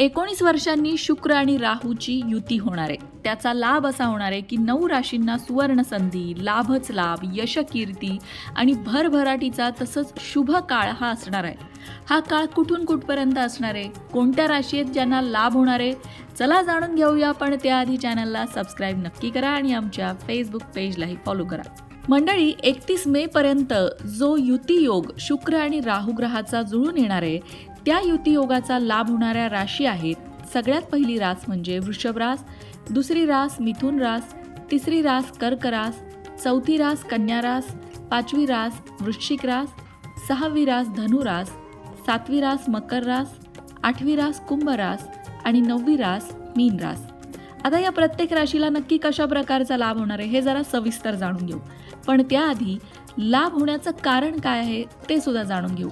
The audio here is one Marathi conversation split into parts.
एकोणीस वर्षांनी शुक्र आणि राहूची युती होणार आहे. त्याचा लाभ असा होणार आहे की नऊ राशींना सुवर्ण संधी लाभच लाभ यशकीर्ती आणि भरभराटीचा तसंच शुभ काळ हा असणार आहे. हा काळ कुठून कुठपर्यंत असणार आहे? कोणत्या राशी आहेत ज्यांना लाभ होणार आहे? चला जाणून घेऊया पण त्याआधी चॅनलला सबस्क्राईब नक्की करा आणि आमच्या फेसबुक पेजलाही फॉलो करा. मंडळी एकतीस मे पर्यंत जो युती योग शुक्र आणि राहू ग्रहाचा जुळून येणार आहे त्या युती योगाचा लाभ होणाऱ्या राशी आहेत. सगळ्यात पहिली रास म्हणजे वृषभ रास दुसरी रास मिथुन रास तिसरी रास कर्क रास चौथी रास कन्या रास पाचवी रास वृश्चिक रास सहावी रास धनुरास सातवी रास मकर रास आठवी रास कुंभ रास आणि नववी रास मीन रास. आता या प्रत्येक राशीला नक्की कशा प्रकारचा लाभ होणार आहे हे जरा सविस्तर जाणून घेऊ. पण त्याआधी लाभ होण्याचं कारण काय आहे ते सुद्धा जाणून घेऊ.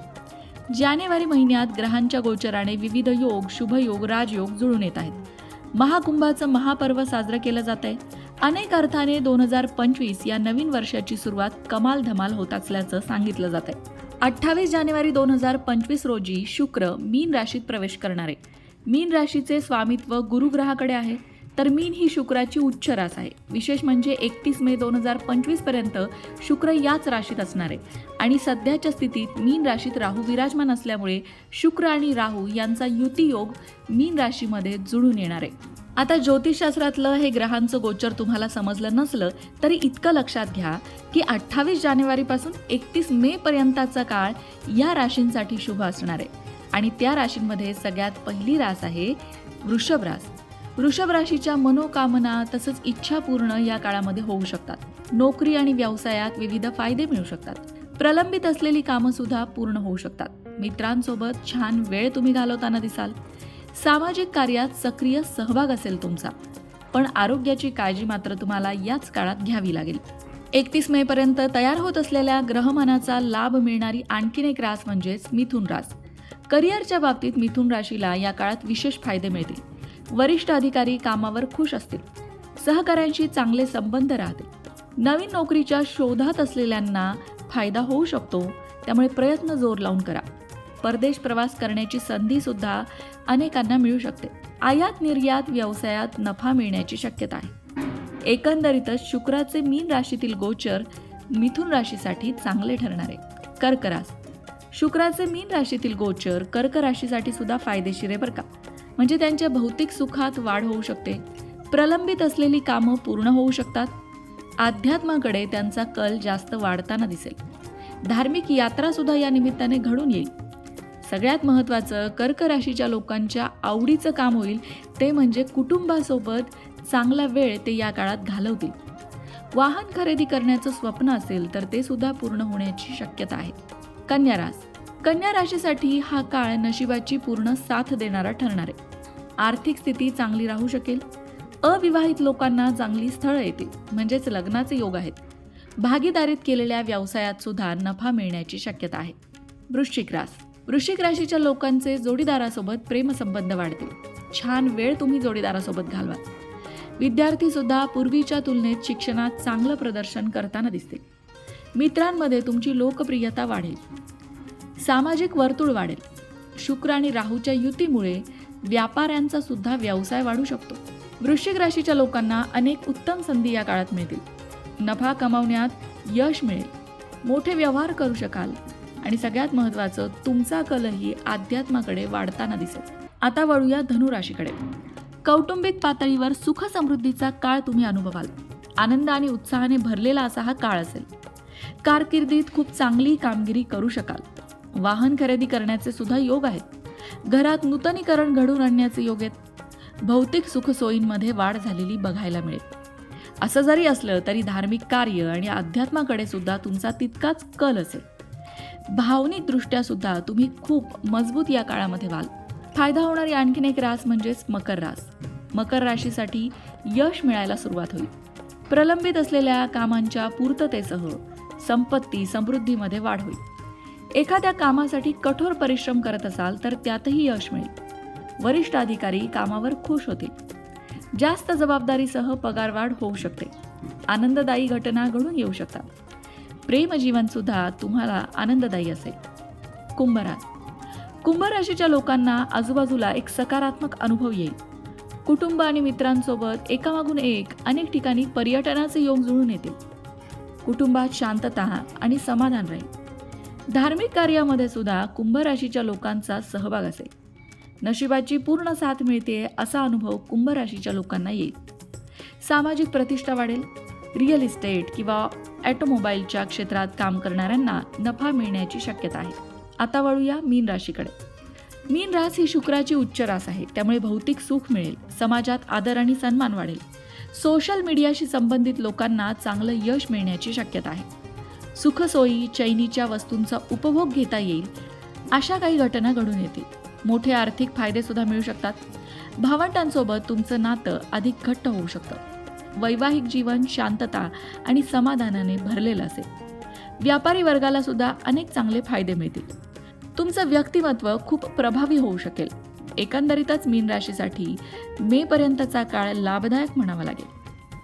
जानेवारी महिन्यात ग्रहांच्या गोचराने विविध योग शुभयोग राजयोग जुळून येत आहेत. महाकुंभाचं महापर्व साजरं केलं जात आहे. अनेक अर्थाने दोन हजार पंचवीस या नवीन वर्षाची सुरुवात कमाल धमाल होत असल्याचं सांगितलं जात आहे. अठ्ठावीस जानेवारी दोन हजार पंचवीस रोजी शुक्र मीन राशीत प्रवेश करणार. आहे मीन राशीचे स्वामित्व गुरुग्रहाकडे आहे. तर मीन ही शुक्राची उच्च रास आहे. विशेष म्हणजे एकतीस मे दोन हजार पंचवीसपर्यंत शुक्र याच राशीत असणार आहे. आणि सध्याच्या स्थितीत मीन राशीत राहू विराजमान असल्यामुळे शुक्र आणि राहू यांचा युतीयोग मीन राशीमध्ये जुळून येणार आहे. आता ज्योतिषशास्त्रातलं हे ग्रहांचं गोचर तुम्हाला समजलं नसलं तरी इतकं लक्षात घ्या की अठ्ठावीस जानेवारीपासून एकतीस मे पर्यंतचा काळ या राशींसाठी शुभ असणार आहे. आणि त्या राशींमध्ये सगळ्यात पहिली रास आहे वृषभ रास. वृषभ राशीच्या मनोकामना तसंच इच्छा पूर्ण या काळामध्ये होऊ शकतात. नोकरी आणि व्यवसायात विविध फायदे मिळू शकतात. प्रलंबित असलेली कामं सुद्धा पूर्ण होऊ शकतात. मित्रांसोबत छान वेळ तुम्ही घालवताना दिसाल. सामाजिक कार्यात सक्रिय सहभाग असेल तुमचा. पण आरोग्याची काळजी मात्र तुम्हाला याच काळात घ्यावी लागेल. एकतीस मे पर्यंत तयार होत असलेल्या ग्रहमानाचा लाभ मिळणारी आणखीन एक रास म्हणजेच मिथुन रास. करिअरच्या बाबतीत मिथुन राशीला या काळात विशेष फायदे मिळतील. वरिष्ठ अधिकारी कामावर खुश असतील. सहकाऱ्यांशी चांगले संबंध राहतील. नवीन नोकरीच्या शोधात असलेल्यांना फायदा होऊ शकतो त्यामुळे प्रयत्न जोर लावून करा. परदेश प्रवास करण्याची संधी सुद्धा अनेकांना मिळू शकते. आयात निर्यात व्यवसायात नफा मिळण्याची शक्यता आहे. एकंदरीतच शुक्राचे मीन राशीतील गोचर मिथुन राशीसाठी चांगले ठरणार आहे. कर्क शुक्राचे मीन राशीतील गोचर कर्क राशीसाठी सुद्धा फायदेशीर आहे बरं का? म्हणजे त्यांच्या भौतिक सुखात वाढ होऊ शकते. प्रलंबित असलेली कामं पूर्ण होऊ शकतात. अध्यात्माकडे त्यांचा कल जास्त वाढताना दिसेल. धार्मिक यात्रासुद्धा या निमित्ताने घडून येईल. सगळ्यात महत्त्वाचं कर्क राशीच्या लोकांच्या आवडीचं काम होईल ते म्हणजे कुटुंबासोबत चांगला वेळ ते या काळात घालवतील. वाहन खरेदी करण्याचं स्वप्न असेल तर ते सुद्धा पूर्ण होण्याची शक्यता आहे. कन्या रास. कन्या राशीसाठी हा काळ नशिबाची पूर्ण साथ देणारा ठरणार आहे. आर्थिक स्थिती चांगली राहू शकेल. अविवाहित लोकांना चांगली स्थळं येतील म्हणजेच लग्नाचे योग आहेत. भागीदारीत केलेल्या व्यवसायात सुद्धा नफा मिळण्याची शक्यता आहे. वृश्चिक रास. वृश्चिक राशीच्या लोकांचे जोडीदारासोबत प्रेमसंबंध वाढतील. छान वेळ तुम्ही जोडीदारासोबत घालवाल. विद्यार्थी सुद्धा पूर्वीच्या तुलनेत शिक्षणात चांगलं प्रदर्शन करताना दिसतील. मित्रांमध्ये तुमची लोकप्रियता वाढेल. सामाजिक वर्तुळ वाढेल. शुक्र आणि राहूच्या युतीमुळे व्यापाऱ्यांचा सुद्धा व्यवसाय वाढू शकतो. वृश्चिक राशीच्या लोकांना अनेक उत्तम संधी या काळात मिळतील. नफा कमावण्यात यश मिळेल. मोठे व्यवहार करू शकाल. आणि सगळ्यात महत्त्वाचं तुमचा कलही अध्यात्माकडे वाढताना दिसेल. आता वळूया धनुराशीकडे. कौटुंबिक पातळीवर सुख समृद्धीचा काळ तुम्ही अनुभवाल. आनंद आणि उत्साहाने भरलेला असा हा काळ असेल. कारकिर्दीत खूप चांगली कामगिरी करू शकाल. वाहन खरेदी करण्याचे सुद्धा योग आहेत. घरात नूतनीकरण घडून आणण्याचे योग आहेत. भौतिक सुखसोयींमध्ये वाढ झालेली बघायला मिळेल. असं जरी असलं तरी धार्मिक कार्य आणि अध्यात्माकडे सुद्धा तुमचा तितकाच कल असेल. भावनिकदृष्ट्या सुद्धा तुम्ही खूप मजबूत या काळामध्ये व्हाल. फायदा होणारी आणखीन एक रास म्हणजेच मकर रास. मकर राशीसाठी यश मिळायला सुरुवात होईल. प्रलंबित असलेल्या कामांच्या पूर्ततेसह संपत्ती समृद्धीमध्ये वाढ होईल. एखाद्या कामासाठी कठोर परिश्रम करत असाल तर त्यातही यश मिळेल. वरिष्ठ अधिकारी कामावर खुश होतील. जास्त जबाबदारीसह पगारवाढ होऊ शकते. आनंददायी घटना घडून येऊ शकतात. प्रेमजीवनसुद्धा तुम्हाला आनंददायी असेल. कुंभराज. कुंभ राशीच्या लोकांना आजूबाजूला एक सकारात्मक अनुभव येईल. कुटुंब आणि मित्रांसोबत एकामागून एक अनेक ठिकाणी पर्यटनाचे योग जुळून येतील. कुटुंबात शांतता आणि समाधान राहील. धार्मिक कार्यामध्ये सुद्धा कुंभ राशीच्या लोकांचा सहभाग असेल. नशिबाची पूर्ण साथ मिळते असा अनुभव कुंभ राशीच्या लोकांना येईल. सामाजिक प्रतिष्ठा वाढेल. रिअल इस्टेट किंवा ॲटोमोबाईलच्या क्षेत्रात काम करणाऱ्यांना नफा मिळण्याची शक्यता आहे. आता वळूया मीन राशीकडे. मीन रास ही शुक्राची उच्च रास आहे. त्यामुळे भौतिक सुख मिळेल. समाजात आदर आणि सन्मान वाढेल. सोशल मीडियाशी संबंधित लोकांना चांगलं यश मिळण्याची शक्यता आहे. सुखसोयी चैनीच्या वस्तूंचा उपभोग घेता येईल. अशा काही घटना घडून येतील. मोठे आर्थिक फायदे सुद्धा मिळू शकतात. भावंडांसोबत तुमचं नातं अधिक घट्ट होऊ शकतं. वैवाहिक जीवन शांतता आणि समाधानाने भरलेलं असेल. व्यापारी वर्गाला सुद्धा अनेक चांगले फायदे मिळतील. तुमचं व्यक्तिमत्व खूप प्रभावी होऊ शकेल. एकंदरीतच मीन राशीसाठी मे पर्यंतचा काळ लाभदायक म्हणावा लागेल.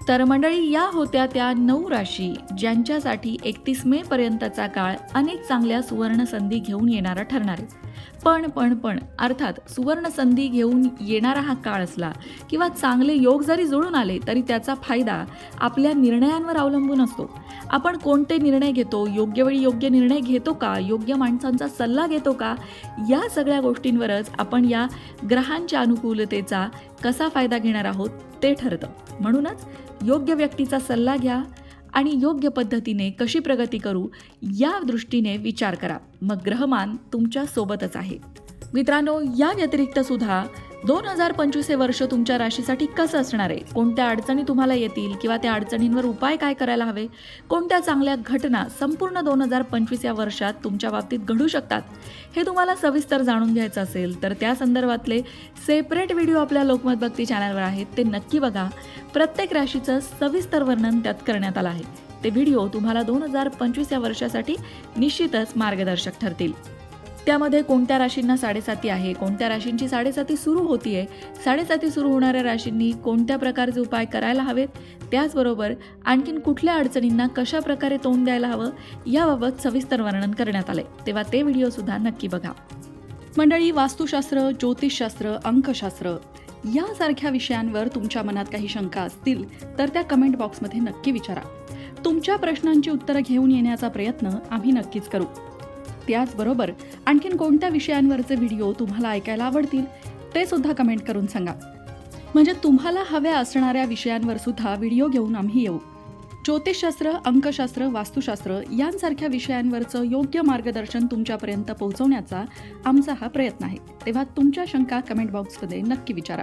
तर मंडळी या होत्या त्या नऊ राशी ज्यांच्यासाठी एकतीस मे पर्यंतचा काळ अनेक चांगल्या सुवर्ण संधी घेऊन येणारा ठरणार आहे. पण पण पण. अर्थात सुवर्ण संधी घेऊन येणारा हा काळ असला किंवा चांगले योग जरी जुळून आले तरी त्याचा फायदा आपल्या निर्णयांवर अवलंबून असतो. आपण कोणते निर्णय घेतो? योग्य वेळी योग्य निर्णय घेतो का? योग्य माणसांचा सल्ला घेतो का? या सगळ्या गोष्टींवरच आपण या ग्रहांच्या अनुकूलतेचा कसा फायदा घेणार आहोत ते ठरतं. म्हणूनच योग्य व्यक्तीचा सल्ला घ्या आणि योग्य पद्धतीने कशी प्रगती करू या दृष्टीने विचार करा. मग ग्रहमान तुमच्या सोबतच आहे. मित्रांनो या व्यतिरिक्त सुद्धा दोन हजार पंचवीस हे वर्ष तुमच्या राशीसाठी कसं असणार आहे. कोणत्या अडचणी तुम्हाला येतील किंवा त्या अडचणींवर उपाय काय करायला हवे? कोणत्या चांगल्या घटना संपूर्ण दोन हजार पंचवीस या वर्षात तुमच्या बाबतीत घडू शकतात? हे तुम्हाला सविस्तर जाणून घ्यायचं असेल तर त्या संदर्भातले सेपरेट व्हिडिओ आपल्या लोकमत भक्ती चॅनलवर आहेत. ते नक्की बघा. प्रत्येक राशीचं सविस्तर वर्णन त्यात करण्यात आलं आहे. ते व्हिडिओ तुम्हाला दोन हजार पंचवीस या वर्षासाठी निश्चितच मार्गदर्शक ठरतील. त्यामध्ये कोणत्या राशींना साडेसाती आहे? कोणत्या राशींची साडेसाती सुरू होतीये? साडेसाती सुरू होणाऱ्या राशींनी कोणत्या प्रकारचे उपाय करायला हवेत? त्याचबरोबर आणखीन कुठल्या अडचणींना कशा प्रकारे तोंड द्यायला हवं? याबाबत सविस्तर वर्णन करण्यात आले तेव्हा ते व्हिडिओसुद्धा नक्की बघा. मंडळी वास्तुशास्त्र ज्योतिषशास्त्र अंकशास्त्र यासारख्या विषयांवर तुमच्या मनात काही शंका असतील तर त्या कमेंट बॉक्समध्ये नक्की विचारा. तुमच्या प्रश्नांची उत्तरं घेऊन येण्याचा प्रयत्न आम्ही नक्कीच करू. त्याचबरोबर आणखीन कोणत्या विषयांवरचे व्हिडिओ तुम्हाला ऐकायला आवडतील ते सुद्धा कमेंट करून सांगा. म्हणजे तुम्हाला हव्या असणाऱ्या विषयांवर सुद्धा व्हिडिओ घेऊन आम्ही येऊ. ज्योतिषशास्त्र अंकशास्त्र वास्तुशास्त्र यांसारख्या विषयांवरचं योग्य मार्गदर्शन तुमच्यापर्यंत पोहोचवण्याचा आमचा हा प्रयत्न आहे. तेव्हा तुमच्या शंका कमेंट बॉक्समध्ये नक्की विचारा.